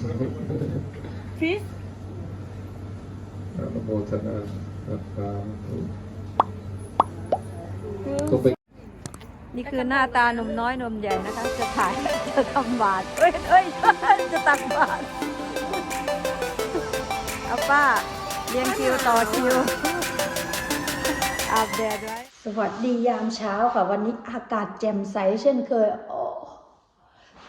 ฟิสอนุโมทนาสัพพาธุก็ไปนี่คือหน้าตาหนุ่มน้อยหนุ่มใหญ่นะคะ จะถ่ายจะทำบาทเอ้ยเอ้ยจะตักบาทเอาป้าเรียงคิวต่อคิวอาบแดดไว้สวัสดียามเช้าค่ะ วันนี้อากาศแจ่มใสเช่นเคยโอ้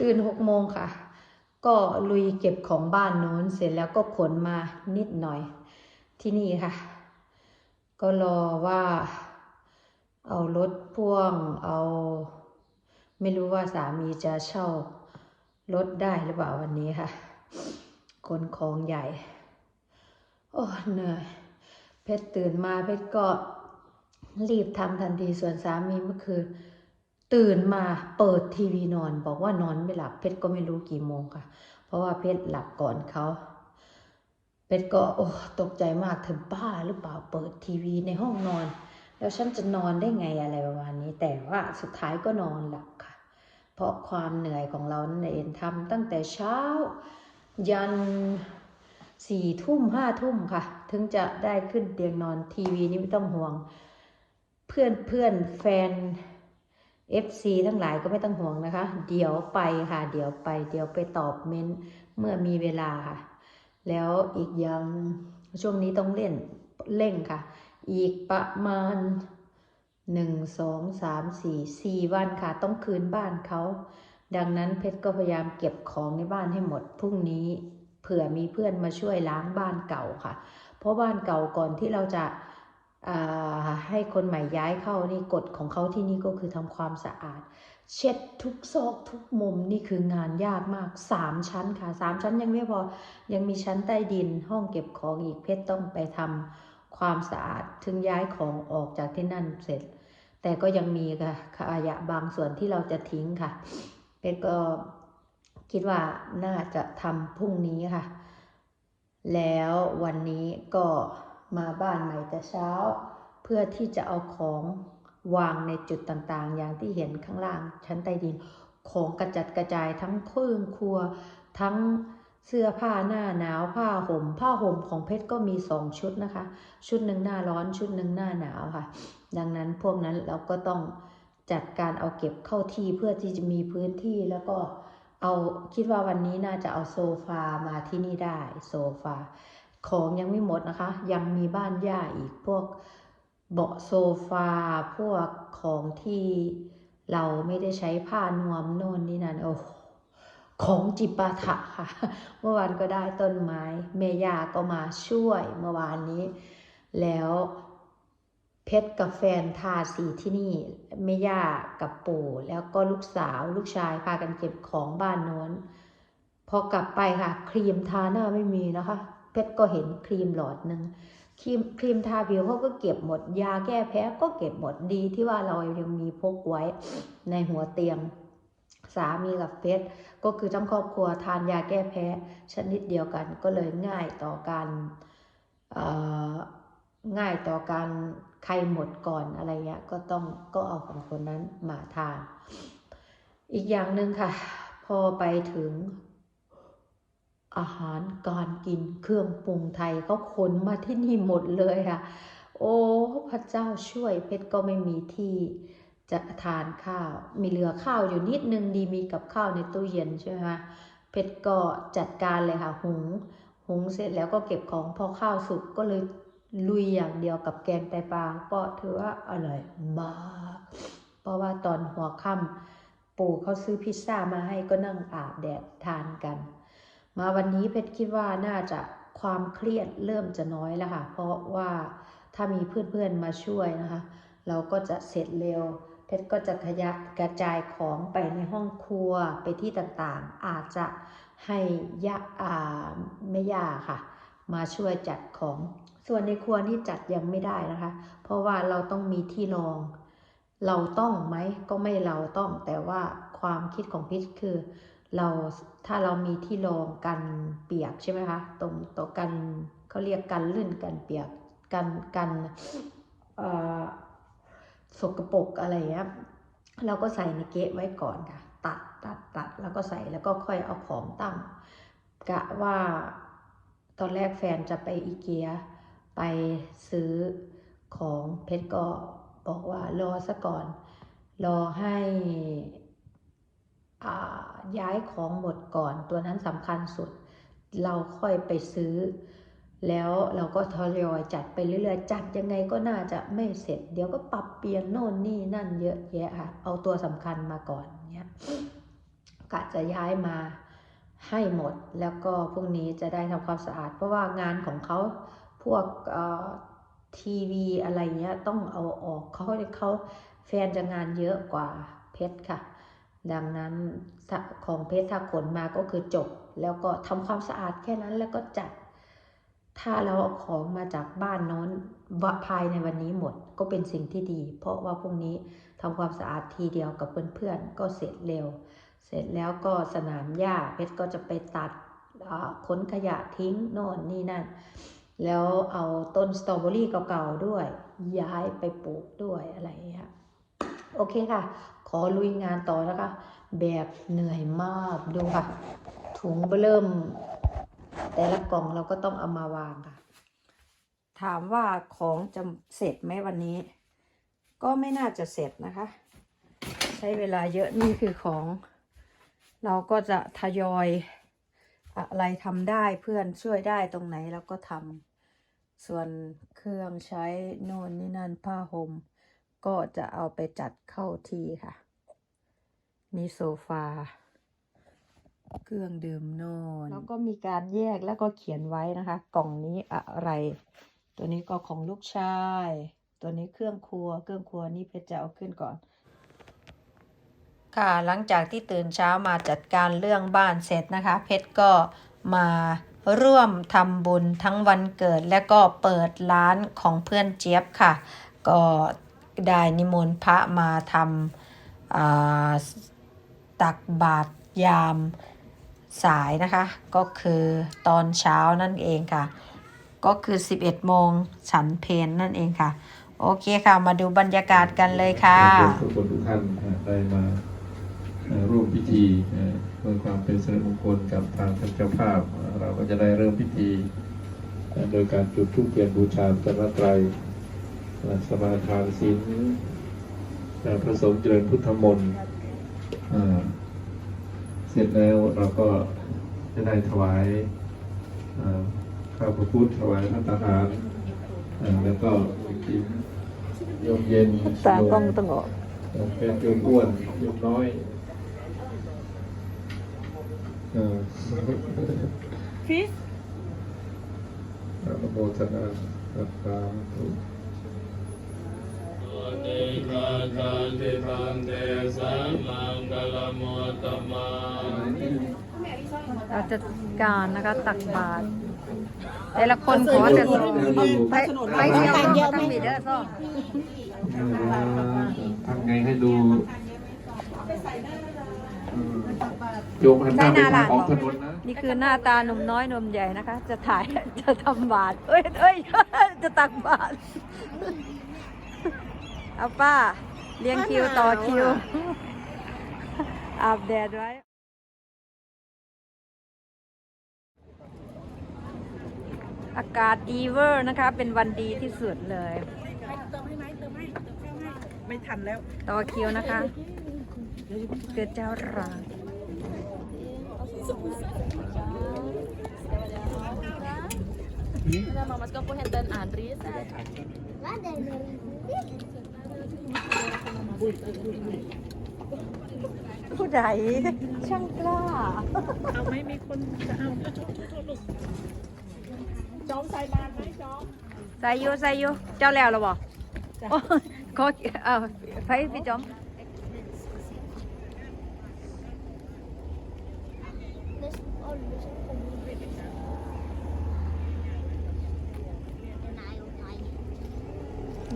ตื่นหกโมงค่ะ ก็ลุยเก็บของบ้านโน้นเสร็จแล้วก็ขนมานิดหน่อยที่นี่ค่ะ ก็รอว่า เอารถพ่วงเอา ไม่รู้ว่าสามีจะเช่ารถได้หรือเปล่าวันนี้ค่ะขนของใหญ่ โอ้เหนื่อยเพชรตื่นมาเพชรก็รีบทำทันทีส่วนสามีเมื่อคืน ตื่นมาเปิดทีวีนอน บอกว่านอนไม่หลับเพชรก็ไม่รู้กี่โมงค่ะ เพราะว่าเพชรหลับก่อนเขาเพชรก็โอ้ตกใจมากเธอบ้าหรือเปล่าเปิดทีวีในห้องนอน แล้วฉันจะนอนได้ไงอะไรประมาณนี้ แต่ว่าสุดท้ายก็นอนหลับค่ะ เพราะความเหนื่อยของเรานั่นเองทำตั้งแต่เช้า ยันสี่ทุ่มห้าทุ่มค่ะ ถึงจะได้ขึ้นเตียงนอนทีวีนี่ไม่ต้องห่วง เพื่อนเพื่อนแฟน FC ทั้งหลายก็ไม่ต้องห่วงนะคะ เดี๋ยวไปค่ะ เดี๋ยวไป เดี๋ยวไปตอบเม้นเมื่อมีเวลาค่ะ แล้วอีกอย่างช่วงนี้ต้องเล่นเร่งค่ะ อีกประมาณหนึ่งสองสามสี่สี่วันค่ะ ต้องคืนบ้านเขา ดังนั้นเพชรก็พยายามเก็บของในบ้านให้หมดพรุ่งนี้เผื่อมีเพื่อนมาช่วยล้างบ้านเก่าค่ะ เพราะบ้านเก่าก่อนที่เราจะ ให้คนใหม่ย้ายเข้านี่กฎของเขาที่นี่ก็คือทำความสะอาด เช็ดทุกซอกทุกมุมนี่คืองานยากมากสามชั้นค่ะสามชั้นยังไม่พอยังมีชั้นใต้ดินห้องเก็บของอีกเพชรต้องไปทำความสะอาดถึงย้ายของออกจากที่นั่นเสร็จ แต่ก็ยังมีค่ะขยะบางส่วนที่เราจะทิ้งค่ะเพชรก็คิดว่าน่าจะทำพรุ่งนี้ค่ะ แล้ววันนี้ก็ มาบ้านใหม่แต่เช้า เพื่อที่จะเอาของวางในจุดต่างๆ อย่างที่เห็นข้างล่างชั้นใต้ดิน ของกระจัดกระจายทั้งเครื่องครัว ทั้งเสื้อผ้าหน้าหนาวผ้าห่ม ผ้าห่มของเพชรก็มีสองชุดนะคะ ชุดหนึ่งหน้าร้อนชุดหนึ่งหน้าหนาวค่ะ ดังนั้นพวกนั้นเราก็ต้องจัดการเอาเก็บเข้าที่เพื่อที่จะมีพื้นที่แล้วก็เอาคิดว่าวันนี้น่าจะเอาโซฟามาที่นี่ได้โซฟา ของยังไม่หมดนะคะ ยังมีบ้านย่าอีกพวกเบาะโซฟา พวกของที่เราไม่ได้ใช้ผ้านวมโน่นนี่นั่นโอ้ของจิปาถะค่ะ เมื่อวานก็ได้ต้นไม้ เมย่าก็มาช่วยเมื่อวานนี้ แล้วเพชรกับแฟนทาสีที่นี่แม่ย่ากับปู่แล้วก็ลูกสาวลูกชายพากันเก็บของบ้านโน้น พอกลับไปค่ะ ครีมทาหน้าไม่มีนะคะ เพชรก็เห็นครีมหลอดหนึ่งครีมครีมทาผิวเขาก็เก็บหมด ยาแก้แพ้ก็เก็บหมดดีที่ว่าเรายังมีพกไว้ในหัวเตียง สามีกับเพชรก็คือทั้งครอบครัวทานยาแก้แพ้ ชนิดเดียวกันก็เลยง่ายต่อการอ่อง่ายต่อการใครหมดก่อนอะไรเงี้ยก็ต้องก็เอาของคนนั้นมาทาน อีกอย่างหนึ่งค่ะ พอไปถึง อาหารการกินเครื่องปรุงไทยเขาขนมาที่นี่หมดเลยค่ะ โอ้พระเจ้าช่วยเพชรก็ไม่มีที่จะทานข้าว มีเหลือข้าวอยู่นิดนึงดีมีกับข้าวในตู้เย็นใช่ไหมเพชรก็จัดการเลยค่ะหุงหุงเสร็จแล้วก็เก็บของพอข้าวสุกก็เลยลุยอย่างเดียวกับแกงไตปลาก็ถือว่าอร่อยมากเพราะว่าตอนหัวค่ำปู่เขาซื้อพิซซ่ามาให้ก็นั่งอาบแดดทานกัน มาวันนี้เพชรคิดว่าน่าจะความเครียดเริ่มจะน้อยแล้วค่ะ เพราะว่าถ้ามีเพื่อนๆมาช่วยนะคะ เราก็จะเสร็จเร็ว เพชรก็จะขยับกระจายของไปในห้องครัวไปที่ต่างๆ อาจจะให้ยะอ่าไม่ยาค่ะ มาช่วยจัดของ ส่วนในครัวนี่จัดยังไม่ได้นะคะ เพราะว่าเราต้องมีที่รอง เราต้องไหมก็ไม่เราต้อง แต่ว่าความคิดของพิชคือ เราถ้าเรามีที่รองกันเปียกใช่ไหมคะตรงตัวกันเขาเรียกกันลื่นกันเปียกกันกันสกปรกอะไรเงี้ยเราก็ใส่ในเกะไว้ก่อนค่ะ ตัดตัดตัดแล้วก็ใส่แล้วก็ค่อยเอาของตั้งกะว่าตอนแรกแฟนจะไปอีเกียไปซื้อของเพชรก็บอกว่ารอซะก่อน รอให้ ย้ายของหมดก่อนตัวนั้นสำคัญสุด เราค่อยไปซื้อ แล้วเราก็ทยอยจัดไปเรื่อยๆ จัดยังไงก็น่าจะไม่เสร็จ เดี๋ยวก็ปรับเปลี่ยนโน่นนี่นั่นเยอะแยะค่ะ เอาตัวสำคัญมาก่อนเนี่ยกะจะย้ายมาให้หมดแล้วก็พรุ่งนี้จะได้ทำความสะอาด เพราะว่างานของเขาพวกเอ่อทีวีอะไรเงี้ยต้องเอาออกเขาเขาแฟนจะงานเยอะกว่าเพชรค่ะ ดังนั้นของเพชรถ้าขนมาก็คือจบ แล้วก็ทำความสะอาดแค่นั้นแล้วก็จัด ถ้าเราเอาของมาจากบ้านโน้นวะภายในวันนี้หมดก็เป็นสิ่งที่ดี เพราะว่าพรุ่งนี้ทำความสะอาดทีเดียวกับเพื่อนๆก็เสร็จเร็ว เสร็จแล้วก็สนามหญ้าเพชรก็จะไปตัดขนขยะทิ้งโน่นนี่นั่น แล้วเอาต้นสตรอเบอรี่เก่าๆด้วย ย้ายไปปลูกด้วยอะไรอย่างเงี้ยโอเคค่ะ ขอลุยงานต่อนะคะ แบบเหนื่อยมากดูค่ะ ถุงเบเริ่ม แต่ละกล่องเราก็ต้องเอามาวางค่ะ ถามว่าของจะเสร็จไหมวันนี้ ก็ไม่น่าจะเสร็จนะคะ ใช้เวลาเยอะนี่คือของ เราก็จะทยอยอะไรทำได้เพื่อนช่วยได้ตรงไหนเราก็ทำส่วนเครื่องใช้โน่นนี่นั่นผ้าห่ม ก็จะเอาไปจัดเข้าที่ค่ะนี่โซฟา เครื่องดื่มนอน แล้วก็มีการแยกแล้วก็เขียนไว้นะคะ กล่องนี้อะไร ตัวนี้ก็ของลูกชาย ตัวนี้เครื่องครัว เครื่องครัวนี่เพชรจะเอาขึ้นก่อน ค่ะ หลังจากที่ตื่นเช้ามาจัดการเรื่องบ้านเสร็จนะคะ เพชรก็มาร่วมทำบุญทั้งวันเกิดและก็เปิดร้านของเพื่อนเจี๊ยบค่ะ ก็ ได้นิมนต์พระมาทำตักบาตรยามสายนะคะ ก็คือตอนเช้านั่นเองค่ะ ก็คือ 11 โมงฉันเพนนั่นเองค่ะ โอเคค่ะ มาดูบรรยากาศกันเลยค่ะทุกคนทุกท่านได้มาร่วมพิธีเพื่อความเป็นสิริมงคลกับทางท่านเจ้าภาพ เราก็จะได้เริ่มพิธี โดยการจุดธูปเทียนบูชาพระไตร สมาทานศีลเอ่อพระสงฆ์เจริญพุทธมนต์เอ่อเสร็จแล้วเราก็จะได้ถวายเอ่อข้าวพระพุทธถวายพระทหารเอ่อแล้วก็กินโยมเย็นตากล้องต้องออกเป็นโยมอ้วนโยมน้อยเออฟิสอนุโมทนาสัตตามทุเตกาจันติพันเตสัมมังกลมุตตมาเราจะการนะคะตักบาตรแต่ละคนขอจะไปไปเที่ยวก็ต้องมีเด้อซ้อทำไงให้ดูโยมหันหน้าไปทางออกถนนนะ นี่คือหน้าตาหนุ่มน้อยหนุ่มใหญ่นะคะ จะถ่ายจะทำบาตรเอ้ยเอ้ยจะตักบาตร เอาป้าเลี้ยงคิวต่อคิว อาบแดดไว้ อากาศดีเวอร์นะคะ เป็นวันดีที่สุดเลยเติมให้ไหมเติมให้เติมข้าวให้ไม่ทันแล้ว ต่อคิวนะคะ เกิดเจ้ารา Nah, mamas ko po henten Andres. ผู้ใดช่างกล้า เอาไหมมีคนจะเอาโทษโทษโทษลูกจอมใส่บาตรไหมจอมใส่อยูใส่อยูเจ้าแล้วเหรอบ่โอ้ยขอเอาไปพี่จอม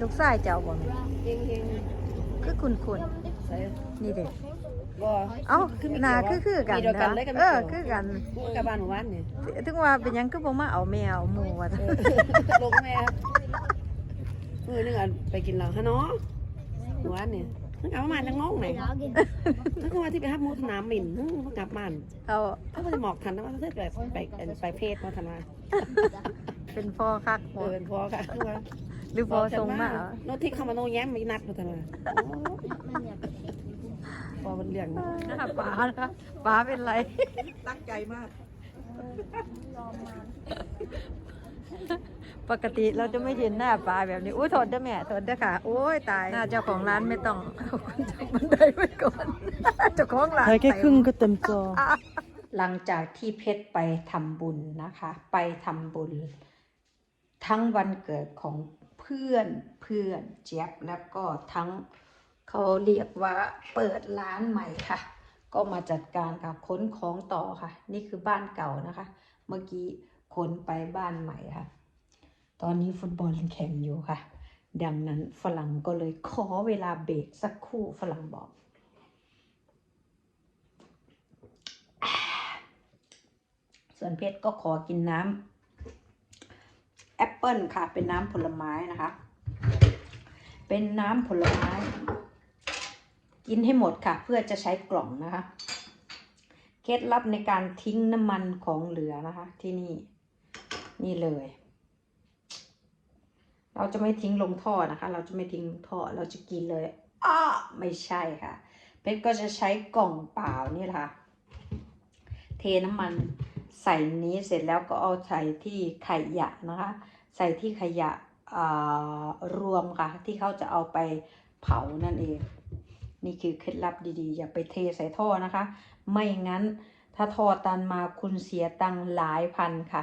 ลูกชายเจ้าบ่แม่คือคุณคุณนี่เด็กบ่เอ้าหนาคือคือกันมีเดียวกันเลยกันเออคือกันกับบ้านหมู่บ้านนี่ถึงว่าเป็นหยังคือบ่มาเอาแมวหมู่ว่าลงแม่มือหนึงอะไปกินเหล้าฮะเนาะหมู่บ้านนี่นึกเอามาจะงงไหนนึกว่าที่ไปฮับมูสนามหมิ่นนึกว่ากลับมันเอาถ้ามันจะหมอกทันนะว่าถ้าแบบไปไปเพศมาทันมาเป็นพ่อคักเออเป็นพอค่ะคือว่า หรือพ่อทรงมาโนที่เข้ามาโนแย้มไม่นัดมาทันมาพอมันเลี้ยงนะหน้าป๋านะคะป๋าเป็นไร ตั้งใจมากปกติเราจะไม่เห็นหน้าปลาแบบนี้อุ้ยทนเด้อแม่ทนเด้อค่ะ โอ้ยตายหน้าเจ้าของร้านไม่ต้องเอาคนจากบันไดไว้ก่อนเจ้าของร้านถ่ายแค่ครึ่งก็เต็มจอหลังจากที่เพชรไปทำบุญนะคะ ไปทำบุญ ทั้งวันเกิดของ เพื่อนเพื่อนเจี๊ยบแล้วก็ทั้งเขาเรียกว่าเปิดร้านใหม่ค่ะ ก็มาจัดการค่ะขนของต่อค่ะ นี่คือบ้านเก่านะคะ เมื่อกี้ขนไปบ้านใหม่ค่ะ ตอนนี้ฟุตบอลแข่งอยู่ค่ะ ดังนั้นฝรั่งก็เลยขอเวลาเบรกสักครู่ฝรั่งบอกส่วนเพชรก็ขอกินน้ำ ปเปิลค่ะ เป็นน้ำผลไม้นะคะ เป็นน้ำผลไม้ กินให้หมดค่ะ เพื่อจะใช้กล่องนะคะ เคล็ดลับในการทิ้งน้ำมันของเหลือนะคะ ที่นี่ นี่เลย เราจะไม่ทิ้งลงท่อนะคะ เราจะไม่ทิ้งท่อ เราจะกินเลยอ้าไม่ใช่ค่ะ เพชรก็จะใช้กล่องเปล่านี่แหละค่ะ เทน้ำมันใส่นี้เสร็จแล้วก็เอาใส่ที่ขยะนะคะ ใส่ที่ขยะอ่ารวมค่ะ ที่เขาจะเอาไปเผานั่นเอง นี่คือเคล็ดลับดีๆ อย่าไปเทใส่ท่อนะคะ ไม่งั้นถ้าท่อตันมาคุณเสียตังหลายพันค่ะ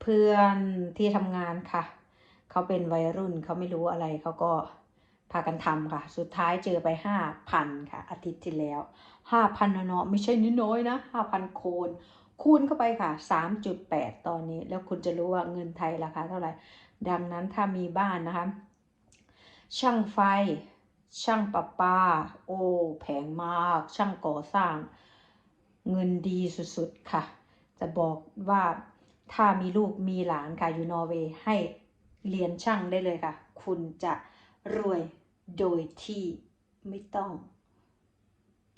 เพื่อนที่ทำงานค่ะ เขาเป็นวัยรุ่นเขาไม่รู้อะไรเขาก็พากันทำค่ะ สุดท้ายเจอไปห้าพันค่ะ อาทิตย์ที่แล้วห้าพันเนาะไม่ใช่น้อยๆนะห้าพันโคน คูณเข้าไปค่ะสามจุดแปดตอนนี้ แล้วคุณจะรู้ว่าเงินไทยราคาเท่าไหร่ ดังนั้นถ้ามีบ้านนะคะ ช่างไฟ ช่างประปา โอ้ แพงมาก ช่างก่อสร้าง เงินดีสุดๆ ค่ะ จะบอกว่าถ้ามีลูกมีหลานค่ะ อยู่นอร์เวย์ให้เรียนช่างได้เลยค่ะ คุณจะรวยโดยที่ไม่ต้อง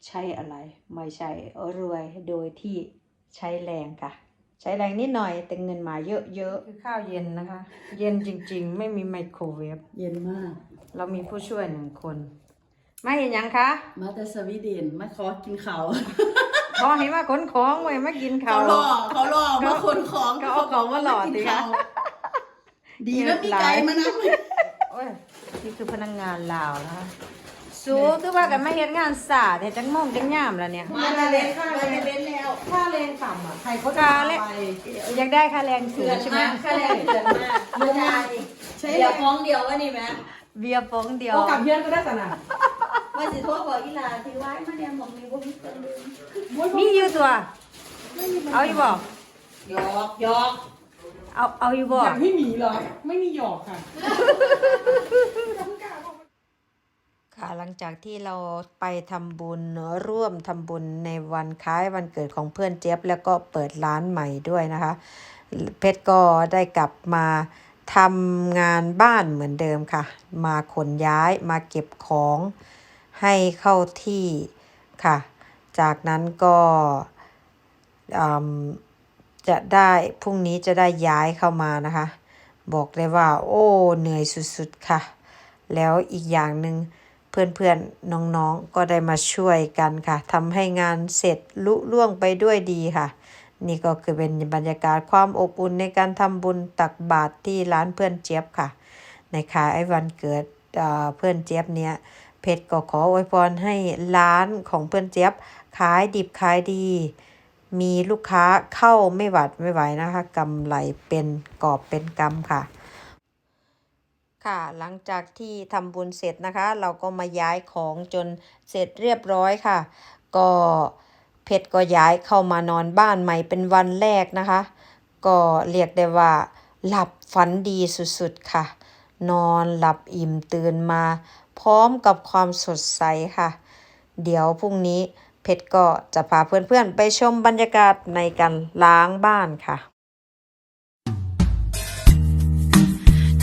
ใช้อะไร ไม่ใช่รวยโดยที่ ใช้แรงค่ะ ใช้แรงนิดหน่อยแต่เงินมาเยอะๆคือข้าวเย็นนะคะ เย็นจริงๆ ไม่มีไมโครเวฟเย็นมาก เรามีผู้ช่วยหนึ่งคนไม่เห็นยังคะ มาแต่สวีเดนมาขอกินเขาวพอให้มาขนของไว้มากินข้าเขาวหล่อเขาหล่อมาคนของเขาเอาของมาหล่อสิคะดีแล้วมีไก่มานะโอ้ยนี่คือพนักงานลาวนะคะสูคือว่ากันมาเฮ็ดงานสาดเฮ็ดจังโมงจังยามแล้วเนี่ยมาแต่เล่นค่ามาแต่เล่นแล้ว ค่าแรงต่ำอะใครเขาจะค่าเอาแรงไปอยากได้ค่าแรงสูงใช่ไหมค่าแรงเดือนมากเดือนมากใช่เดี๋ยวฟ้องเดียววะนี่แม่เบียร์โป้งเดียว โอ้กลับเพื่อนก็ได้สนะว่าสิโทษบอกอีหลาที่ไว้มาเนี่ยบอกมีบ่มีคนลืมมีอยู่ตัว เอาอยู่บ่หยอกหยอกเอาเอาอยู่บ่อย่างพี่หมีเหรอ ไม่มีหยอกค่ะ ค่ะหลังจากที่เราไปทำบุญร่วมทำบุญในวันคล้ายวันเกิดของเพื่อนเจี๊ยบ แล้วก็เปิดร้านใหม่ด้วยนะคะ เพชรก็ได้กลับมาทำงานบ้านเหมือนเดิมค่ะ มาขนย้ายมาเก็บของให้เข้าที่ค่ะ จากนั้นก็จะได้พรุ่งนี้จะได้ย้ายเข้ามานะคะ บอกเลยว่า โอ้เหนื่อยสุดๆค่ะ แล้วอีกอย่างหนึ่ง เพื่อนๆน้องๆก็ได้มาช่วยกันค่ะทำให้งานเสร็จลุล่วงไปด้วยดีค่ะ นี่ก็คือเป็นบรรยากาศความอบอุ่นในการทำบุญตักบาตรที่ร้านเพื่อนเจี๊ยบค่ะ ในคายไอ้วันเกิดเอ่อเพื่อนเจี๊ยบเนี้ยเพชรก็ขออวยพรให้ร้านของเพื่อนเจี๊ยบขายดิบขายดี มีลูกค้าเข้าไม่หวัดไม่ไหวนะคะกำไรเป็นกอบเป็นกำค่ะ ค่ะหลังจากที่ทำบุญเสร็จนะคะ เราก็มาย้ายของจนเสร็จเรียบร้อยค่ะ ก็เพชรก็ย้ายเข้ามานอนบ้านใหม่เป็นวันแรกนะคะ ก็เรียกได้ว่า หลับฝันดีสุดๆค่ะ นอนหลับอิ่มตื่นมา พร้อมกับความสดใสค่ะ เดี๋ยวพรุ่งนี้เพชรก็จะพาเพื่อนๆไปชมบรรยากาศในการล้างบ้านค่ะ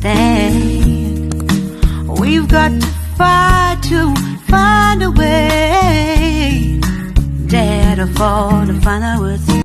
stand. We've got to fight to find a way. Dare to fall to find out what's